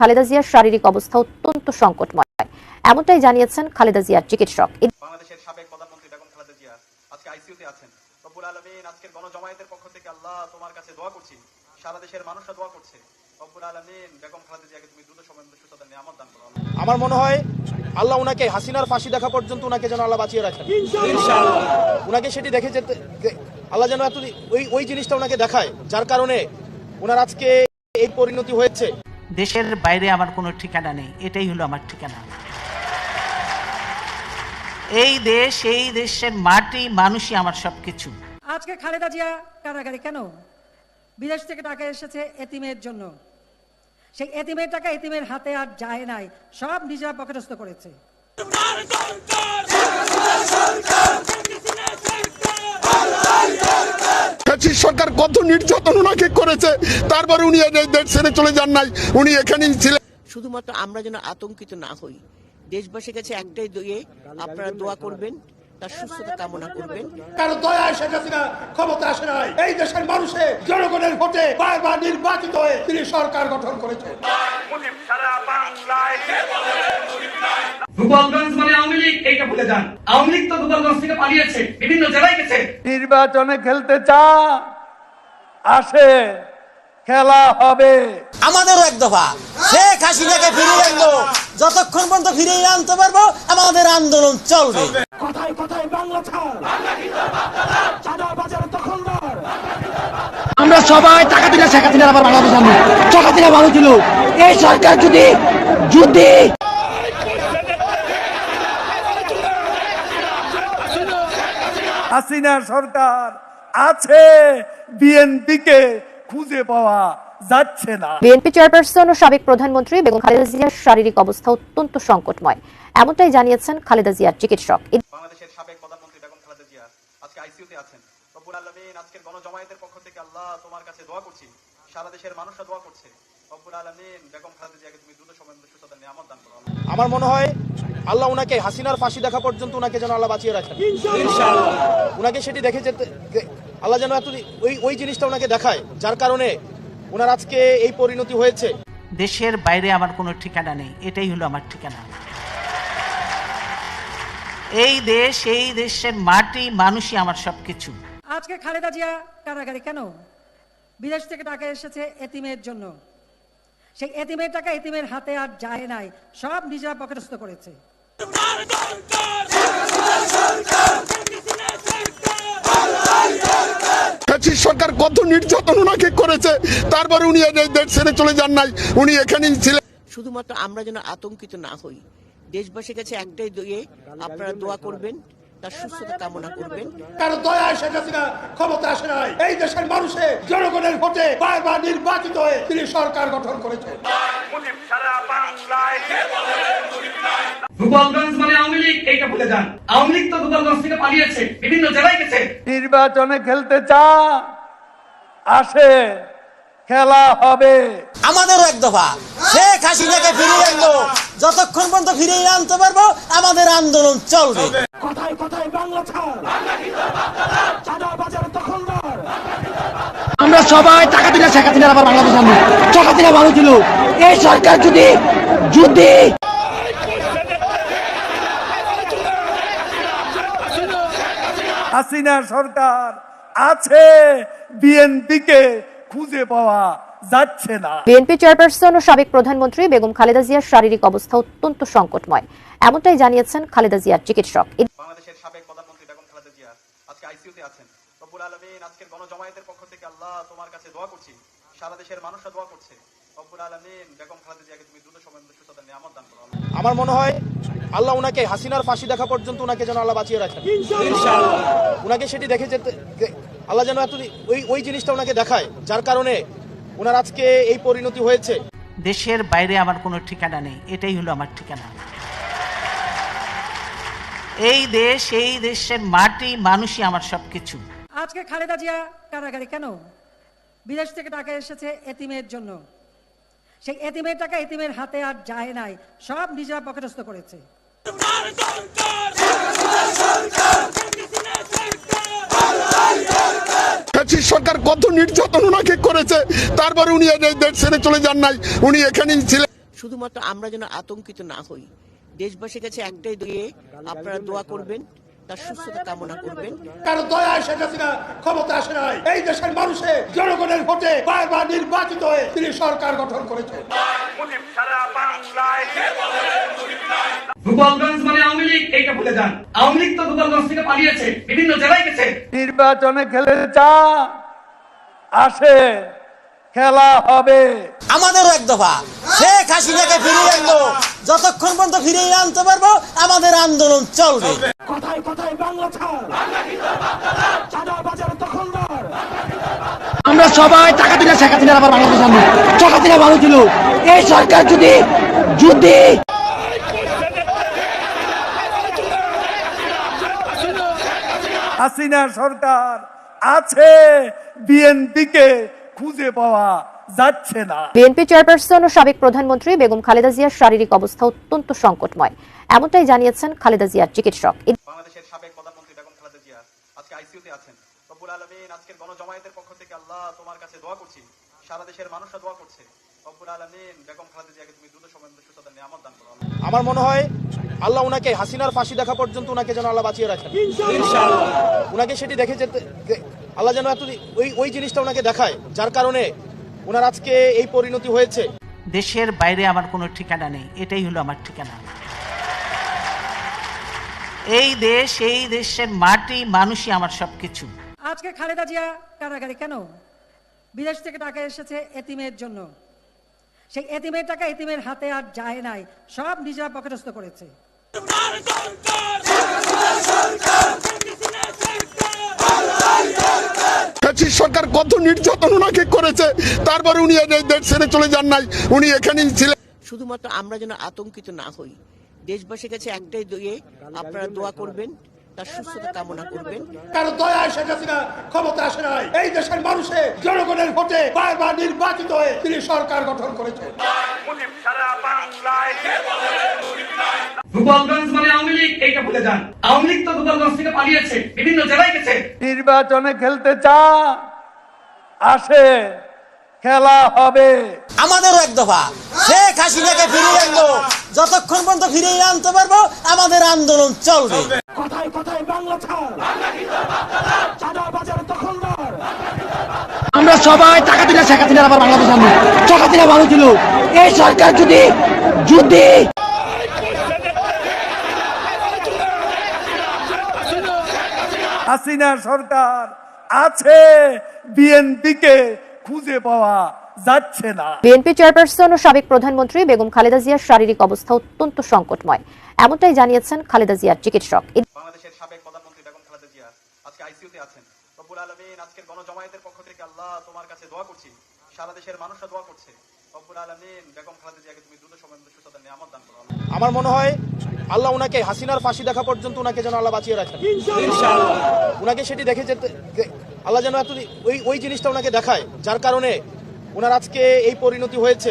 খালেদা জিয়ার শারীরিক অবস্থা অত্যন্ত সংকটময়। এমনটাই জানিয়েছেন খালেদা জিয়ার চিকিৎসক। বাংলাদেশের সাবেক প্রধানমন্ত্রী বেগম খালেদা জিয়া আজকে আইসিইউতে আছেন। রব্বুল আলমিন আজকের গণজমায়েতের পক্ষ থেকে আল্লাহ তোমার কাছে দোয়া করছি। সারা দেশের মানুষরা দোয়া করছে। রব্বুল আলমিন বেগম খালেদা জিয়াকে তুমি দ্রুত সময় মধ্যে সুস্থতার নিয়ামত দান করো। আমার মনে হয় আল্লাহ উনাকে হাসিনার ফাঁসি দেখা পর্যন্ত উনাকে যেন আল্লাহ বাঁচিয়ে রাখেন। উনাকে সেটি দেখে যেতে যে- আল্লাহ যেন এত ওই ওই জিনিসটা উনাকে দেখায় যার কারণে ওনার আজকে এই পরিণতি হয়েছে। দেশের বাইরে আমার কোনো ঠিকানা নেই এটাই হলো আমার ঠিকানা এই দেশ এই দেশের মাটি মানুষই আমার সবকিছু আজকে খালেদা জিয়া কারাগারে কেন বিদেশ থেকে টাকা এসেছে এতিমের জন্য সেই এতিমের টাকা এতিমের হাতে আর যায় নাই সব নিজেরা পকেটস্থ করেছে ফ্যাসিস্ট সরকার কত নির্যাতন ওনাকে করেছে তারপরে উনি এই দেশ ছেড়ে চলে যান নাই। উনি এখানেই ছিলেন। শুধুমাত্র আমরা যেন আতঙ্কিত না হই দেশবাসীর কাছে একটাই দইয়ে আপনারা দোয়া করবেন তার সুস্থতা কামনা করবেন। কারণ দয়া শেখ হাসিনা ক্ষমতা আসে নাই। এই দেশের মানুষে জনগণের ভোটে বারবার নির্বাচিত হয়ে তিনি সরকার গঠন করেছেন। গোপালগঞ্জ মানে আওয়ামী লীগ এইটা ভুলে যান। আওয়ামী লীগ তো গোপালগঞ্জ থেকে পালিয়েছে বিভিন্ন জেলায় গেছে। নির্বাচনে খেলতে চা আসে খেলা হবে। আমাদেরও এক দফা। শেখ হাসিনাকে ফিরিয়ে আনব। যতক্ষণ পর্যন্ত ফিরিয়ে আনতে পারব আমাদের আন্দোলন চলবে। কথায় কথায় বাংলা ছাড়। চাঁদা বাজার দখলদার। আমরা সবাই টাকা দিলে শেখ হাসিনার আবার বাংলাদেশ আনব। শেখ হাসিনা ভালো ছিল। এই সরকার যদি যদি হাসিনা সরকার আছে বিএনপিকে খুঁজে পাওয়া যাচ্ছে না। বিএনপি চেয়ারপারসন ও সাবেক প্রধানমন্ত্রী বেগম খালেদা জিয়ার শারীরিক অবস্থা অত্যন্ত সংকটময়। এমনটাই জানিয়েছেন খালেদা জিয়ার চিকিৎসক। বাংলাদেশের সাবেক প্রধানমন্ত্রী বেগম খালেদা জিয়া আজকে আইসিইউতে আছেন। রব্বুল আলমিন আজকের গণজমায়েতের পক্ষ থেকে আল্লাহ তোমার কাছে দোয়া করছি। সারা দেশের মানুষরা দোয়া করছে। আমার মনে হয় আল্লাহ উনাকে হাসিনার ফাঁসি দেখা পর্যন্ত উনাকে যেন আল্লাহ বাঁচিয়ে রাখেন। উনাকে সেটি দেখে যেতে আল্লাহ যেন ওই ওই জিনিসটা উনাকে দেখায় যার কারণে ওনার আজকে এই পরিণতি হয়েছে। দেশের বাইরে আমার কোনো ঠিকানা নেই এটাই হলো আমার ঠিকানা। এই দেশ এই দেশের মাটি মানুষই আমার সবকিছু। আজকে খালেদা জিয়া কারাগারে কেন? বিদেশ থেকে টাকা এসেছে এতিমের জন্য। সেই এতিমের টাকা এতিমের হাতে আর যায় নাই সব নিজেরা পকেটস্থ করেছে। সরকার কত নির্যাতন ওনাকে করেছে তারপরে উনি এই দেশ ছেড়ে চলে যান নাই উনি এখানেই ছিলেন। শুধুমাত্র আমরা যেন আতঙ্কিত না হই দেশবাসীর কাছে একটাই দইয়ে আপনারা দোয়া করবেন তার সুস্থতা কামনা করবেন। কারও দয়া শেখ হাসিনা ক্ষমতা আসে নাই। এই দেশের মানুষের জনগণের ভোটে বারবার নির্বাচিত হয়ে তিনি সরকার গঠন করেছেন। গোপালগঞ্জ মানে আওয়ামী লীগ এইটা ভুলে যান। আওয়ামী লীগ তো গোপালগঞ্জ থেকে পালিয়েছে বিভিন্ন জেলায় গেছে। নির্বাচনে খেলতে চা আসে। খেলা হবে। আমাদেরও এক দফা। শেখ হাসিনাকে ফিরিয়ে আনব। যতক্ষণ পর্যন্ত ফিরিয়ে আনতে পারব আমাদের আন্দোলন চলবে। কথায় কথায় বাংলা ছাড়। চাঁদা বাজার দখলদার। আমরা সবাই টাকা দিলে শেখ হাসিনার আবার বাংলাদেশ আনব। শেখ হাসিনা ভালো ছিল। এই সরকার যদি যদি হাসিনা সরকার আছে বিএনপিকে খুঁজে পাওয়া যাচ্ছে না। বিএনপি চেয়ারপারসন ও সাবেক প্রধানমন্ত্রী বেগম খালেদা জিয়ার শারীরিক অবস্থা অত্যন্ত সংকটময়। এমনটাই জানিয়েছেন খালেদা জিয়ার চিকিৎসক। বাংলাদেশের সাবেক প্রধানমন্ত্রী বেগম খালেদা জিয়া আজকে আইসিইউতে আছেন। রব্বুল আলমিন আজকের গণজমায়েতের পক্ষ থেকে আল্লাহ তোমার কাছে দোয়া করছি। সারা দেশের মানুষরা দোয়া করছে। আমার মনে হয় আল্লাহ উনাকে হাসিনার ফাঁসি দেখা পর্যন্ত উনাকে যেন আল্লাহ বাঁচিয়ে রাখেন। উনাকে সেটি দেখে যেতে আল্লাহ যেন এত ওই ওই জিনিসটা উনাকে দেখায় যার কারণে ওনার আজকে এই পরিণতি হয়েছে। দেশের বাইরে আমার কোনো ঠিকানা নেই এটাই হলো আমার ঠিকানা। এই দেশ এই দেশের মাটি মানুষই আমার সবকিছু। আজকে খালেদা জিয়া কারাগারে কেন? বিদেশ থেকে টাকা এসেছে এতিমের জন্য। সেই এতিমের টাকা এতিমের হাতে আর যায় নাই সব নিজেরা পকেটস্থ করেছে। ফ্যাসিস্ট সরকার কত নির্যাতন ওনাকে করেছে তারপরে উনি এই দেশ ছেড়ে চলে যান নাই উনি এখানেই ছিলেন। শুধুমাত্র আমরা যেন আতঙ্কিত না হই দেশবাসীর কাছে একটাই দিয়ে আপনারা দোয়া করবেন তার সুস্থতা কামনা করবেন। কারণ দয়া ক্ষমতা আসে নাই। এই দেশের মানুষের জনগণের ভোটে বারবার নির্বাচিত হয়ে তিনি সরকার গঠন করেছেন। গোপালগঞ্জ মানে আওয়ামী লীগ এইটা ভুলে যান। আওয়ামী লীগ তো গোপালগঞ্জ থেকে পালিয়েছে বিভিন্ন জেলায় গেছে। নির্বাচনে খেলে চা আসে খেলা হবে। আমাদেরও এক দফা। শেখ হাসিনাকে ফিরিয়ে আনব। যতক্ষণ পর্যন্ত ফিরিয়ে আনতে পারব আমাদের আন্দোলন চলবে। কথায় কথায় বাংলা ছাড়। চাঁদা বাজার দখলদার। আমরা সবাই টাকা দিলে শেখ হাসিনার আবার বাংলাদেশ আনব। শেখ হাসিনা ভালো ছিল। এই সরকার যদি যদি হাসিনা সরকার আছে বিএনপিকে খুঁজে পাওয়া। যাচ্ছে না। বিএনপি চেয়ারপারসন ও সাবেক প্রধানমন্ত্রী বেগম খালেদা জিয়ার শারীরিক অবস্থা অত্যন্ত সংকটময়। এমনটাই জানিয়েছেন খালেদা জিয়ার চিকিৎসক। বাংলাদেশের সাবেক প্রধানমন্ত্রী বেগম খালেদা জিয়া আজকে আইসিইউতে আছেন। রব্বুল আলমিন আজকের গণজমায়েতের পক্ষ থেকে আল্লাহ তোমার কাছে দোয়া করছি। সারা দেশের মানুষরা দোয়া করছে। রব্বুল আলমিন বেগম খালেদা জিয়াকে তুমি দ্রুত সময় মধ্যে সুস্থতা নিয়ামত দান করো। আমার মনে হয় আল্লাহ উনাকে হাসিনার ফাঁসি দেখা পর্যন্ত উনাকে যেন আল্লাহ বাঁচিয়ে রাখেন। উনাকে সেটি দেখে যেতে আল্লাহ যেন এত ওই ওই জিনিসটা উনাকে দেখায় যার কারণে ওনার আজকে এই পরিণতি হয়েছে দেশের বাইরে আমার কোনো ঠিকানা নেই এটাই হলো আমার ঠিকানা এই দেশ এই দেশের মাটি মানুষই আমার সবকিছু আজকে খালেদা জিয়া কারাগারে কেন বিদেশ থেকে টাকা এসেছে এতিমের জন্য সেই এতিমের টাকা এতিমের হাতে আর যায় নাই সব নিজেরা পকেটস্থ করেছে ফ্যাসিস্ট সরকার কত নির্যাতন ওনাকে করেছে তারপরে উনি এই দেশ ছেড়ে চলে যান নাই উনি এখানেই ছিলেন। শুধুমাত্র আমরা যেন আতঙ্কিত না হই দেশবাসীর কাছে একটাই দিয়ে আপনারা দোয়া করবেন তার সুস্থতা কামনা করবেন। কারণ দয়া শেখ হাসিনা ক্ষমতা আসে নাই। এই দেশের মানুষে জনগণের ভোটে বারবার নির্বাচিত হয়ে তিনি সরকার গঠন করেছেন। গোপালগঞ্জ মানে আওয়ামী লীগ এইটা ভুলে যান। আওয়ামী লীগ তো গোপালগঞ্জ থেকে পালিয়েছে বিভিন্ন জেলায় গেছে। নির্বাচনে খেলতে চা আসে খেলা হবে। আমাদেরও এক দফা। শেখ হাসিনাকে ফিরিয়ে আনব। যতক্ষণ পর্যন্ত ফিরিয়ে আনতে পারব আমাদের আন্দোলন চলবে। কথায় কথায় বাংলা ছাড়। চাঁদা বাজার দখলদার। আমরা সবাই টাকা দিলে শেখ হাসিনার আবার বাংলাদেশ আনব। টাকা হাসিনা ভালো ছিল। এই সরকার যদি যদি হাসিনা সরকার আছে বিএনপিকে খুঁজে পাওয়া যাচ্ছে না। বিএনপি চেয়ারপারসন ও সাবেক প্রধানমন্ত্রী বেগম খালেদা জিয়ার শারীরিক অবস্থা অত্যন্ত সংকটময়। এমনটাই জানিয়েছেন খালেদা জিয়ার চিকিৎসক। বাংলাদেশের সাবেক প্রধানমন্ত্রী বেগম খালেদা জিয়া আজকে আইসিইউতে আছেন। রব্বুল আলমিন আজকের গণজমায়েতের পক্ষ থেকে আল্লাহ তোমার কাছে দোয়া করছি। সারা দেশের মানুষরা দোয়া করছে। রব্বুল আলমিন বেগম খালেদা জিয়াকে তুমি দ্রুত সময় সুস্থতা নিয়ামত দান করো। আমার মনে হয় আল্লাহ উনাকে হাসিনার ফাঁসি দেখা পর্যন্ত উনাকে যেন আল্লাহ বাঁচিয়ে রাখেন। উনাকে সেটি দেখে যেতে আল্লাহ যেন এত ওই ওই জিনিসটা উনাকে দেখায় যার কারণে ওনার আজকে এই পরিণতি হয়েছে।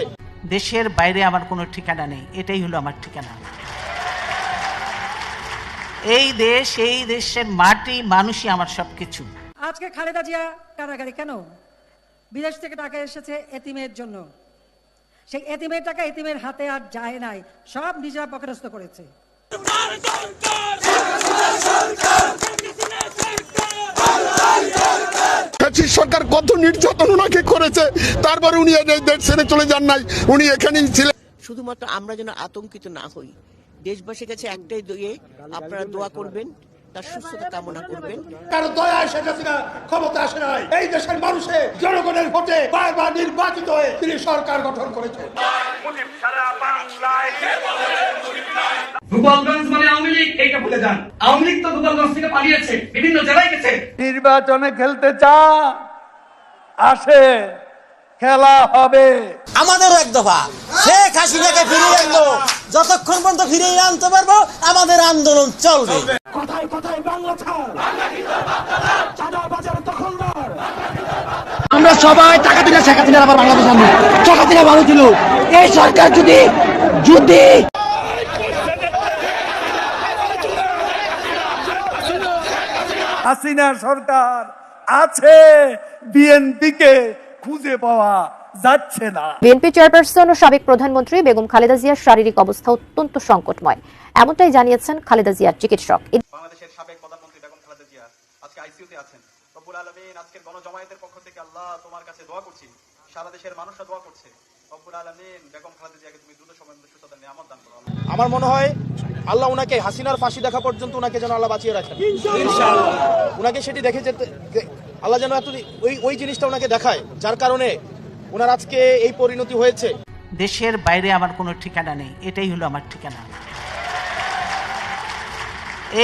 দেশের বাইরে আমার কোনো ঠিকানা নেই এটাই হলো আমার ঠিকানা। এই দেশ এই দেশের মাটি মানুষই আমার সবকিছু। আজকে খালেদা জিয়া কারাগারে কেন? বিদেশ থেকে টাকা এসেছে এতিমের জন্য। সেই এতিমের টাকা এতিমের হাতে আর যায় নাই সব নিজেরা পকেটস্থ করেছে। সরকার কত নির্যাতন ওনাকে করেছে তারপরে উনি এই দেশ ছেড়ে চলে যান নাই উনি এখানেই ছিলেন। শুধুমাত্র আমরা যেন আতঙ্কিত না হই দেশবাসীর কাছে একটাই দিয়ে আপনারা দোয়া করবেন তার সুস্থতা কামনা করবেন। কারণ দয়া শেখ হাসিনা ক্ষমতা আসে নাই। এই দেশের মানুষের জনগণের ভোটে বারবার নির্বাচিত হয়ে তিনি সরকার গঠন করেছেন। গোপালগঞ্জ মানে আওয়ামী লীগ এইটা ভুলে যান। আওয়ামী লীগ তো গোপালগঞ্জ থেকে পালিয়েছে বিভিন্ন জেলায় গেছে। নির্বাচনে খেলতে চা আসে খেলা হবে। আমাদেরও এক দফা। শেখ হাসিনাকে ফিরিয়ে আনব। যতক্ষণ পর্যন্ত ফিরিয়ে আনতে পারব আমাদের আন্দোলন চলবে। কথায় কথায় বাংলা ছাড়। চাঁদা বাজার দখলদার আমরা সবাই টাকা দিলে শেখ হাসিনার আবার বাংলাদেশ আনব। শেখ হাসিনা ভালো ছিল এই সরকার যদি যদি হাসিনা সরকার আছে বিএনপিকে খুঁজে পাওয়া যাচ্ছে না। বিএনপি চেয়ারপারসন ও সাবেক প্রধানমন্ত্রী বেগম খালেদা জিয়ার শারীরিক অবস্থা অত্যন্ত সংকটময়। এমনটাই জানিয়েছেন খালেদা জিয়ার চিকিৎসক। বাংলাদেশের সাবেক প্রধানমন্ত্রী বেগম খালেদা জিয়া আজকে আইসিইউতে আছেন। রব্বুল আলমিন আজকের গণজমায়েতের পক্ষ থেকে আল্লাহ তোমার কাছে দোয়া করছি। সারা দেশের মানুষরা দোয়া করছে। আমার মনে হয় আল্লাহ উনাকে হাসিনার ফাঁসি দেখা পর্যন্ত উনাকে যেন আল্লাহ বাঁচিয়ে রাখেন। উনাকে সেটি দেখে যেতে আল্লাহ যেন এত ওই ওই জিনিসটা উনাকে দেখায় যার কারণে ওনার আজকে এই পরিণতি হয়েছে। দেশের বাইরে আমার কোনো ঠিকানা নেই এটাই হলো আমার ঠিকানা।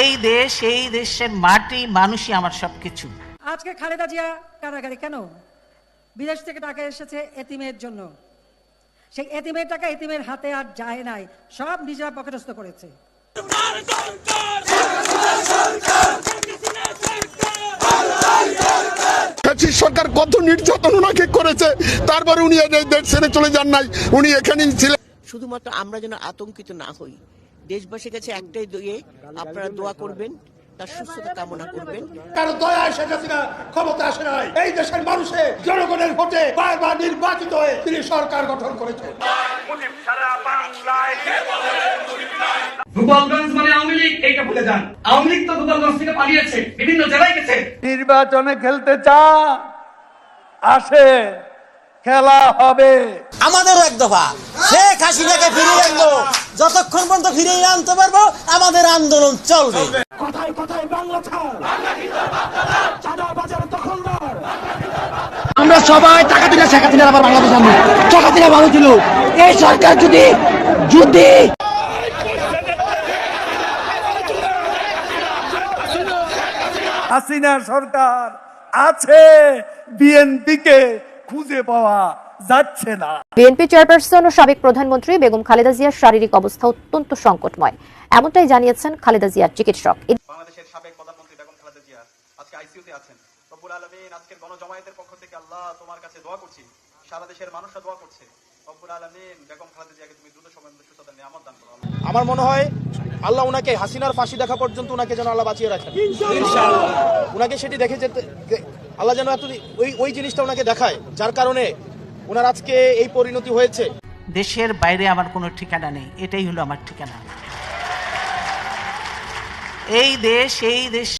এই দেশ এই দেশের মাটি মানুষই আমার সবকিছু। আজকে খালেদা জিয়া কারাগারে কেন? বিদেশ থেকে টাকা এসেছে এতিমের জন্য। সেই এতিমের টাকা এতিমের হাতে আর যায় নাই। সব নিজেরা পকেটস্থ করেছে। ফ্যাসিস্ট সরকার কত নির্যাতন ওনাকে করেছে তারপরে উনি এই দেশ ছেড়ে চলে যান নাই। উনি এখানেই ছিলেন। শুধুমাত্র আমরা যেন আতঙ্কিত না হই। দেশবাসীর কাছে একটাই দইয়ে আপনারা দোয়া করবেন। তার সুস্থতা কামনা করবেন। কারও দয়া শেখ হাসিনা ক্ষমতা আসে নাই। এই দেশের মানুষের জনগণের ভোটে বারবার নির্বাচিত হয়ে তিনি সরকার গঠন করেছেন। গোপালগঞ্জ মানে আওয়ামী লীগ এইটা ভুলে যান। আওয়ামী লীগ তো গোপালগঞ্জ থেকে পালিয়েছে বিভিন্ন জেলায় গেছে। নির্বাচনে খেলতে চান আসে খেলা হবে। আমাদেরও এক দফা। শেখ হাসিনাকে ফিরিয়ে আনব। যতক্ষণ পর্যন্ত ফিরিয়ে আনতে পারব আমাদের আন্দোলন চলবে। কথায় কথায় বাংলা ছাড়। চাঁদা বাজার দখলদার। আমরা সবাই টাকা দিলে শেখ হাসিনার আবার বাংলাদেশ আনব শেখ হাসিনা ভালো ছিল। এই সরকার যদি যদি হাসিনা সরকার আছে বিএনপিকে খুঁজে পাওয়া। যাচ্ছে না। বিএনপি চেয়ারপারসন ও সাবেক প্রধানমন্ত্রী বেগম খালেদা জিয়ার শারীরিক অবস্থা অত্যন্ত সংকটময়। এমনটাই জানিয়েছেন খালেদা জিয়ার চিকিৎসক। বাংলাদেশের সাবেক প্রধানমন্ত্রী বেগম খালেদা জিয়া আজকে আইসিইউতে আছেন। রব্বুল আলমিন আজকের গণজমায়েতের পক্ষ থেকে আল্লাহ তোমার কাছে দোয়া করছি। সারা দেশের মানুষরা দোয়া করছে। রব্বুল আলমিন বেগম খালেদা জিয়াকে তুমি দ্রুত সময় মধ্যে সুস্থতা নিয়ামত দান করো। আমার মনে হয় আল্লাহ উনাকে হাসিনার ফাঁসি দেখা পর্যন্ত উনাকে যেন আল্লাহ বাঁচিয়ে রাখেন। উনাকে সেটি দেখে যেতে আল্লাহ যেন এত ওই ওই জিনিসটা উনাকে দেখায় যার কারণে ওনার আজকে এই পরিণতি হয়েছে। দেশের বাইরে আমার কোনো ঠিকানা নেই, এটাই হলো আমার ঠিকানা। এই দেশ এই দেশ